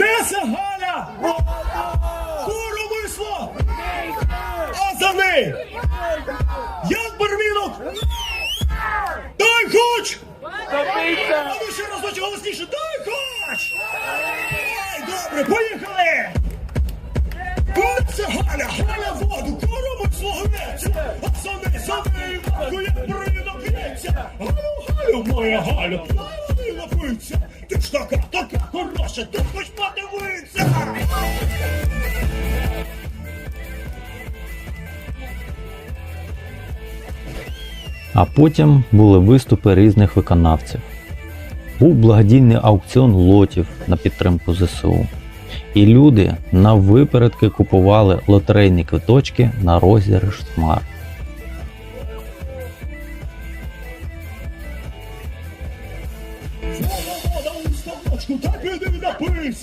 Неса Галя! Куру висло! А за неї! Як барвінок! Дай хоч! А ну ще разочок голосніше! Дай хоч! Ай, добре, поїхали! Неса Галя! Галя воду! Куру висло гнеться! А за неї, за неї, матку, як барвінок гнеться! Галю, Галю, моя Галю! Напиться! Ти ж така, така хороша! Ти хоч подивиться! А потім були виступи різних виконавців. Був благодійний аукціон лотів на підтримку ЗСУ. І люди на випередки купували лотерейні квиточки на розіграш смарт. Свого вода у ставочку, так і не напився.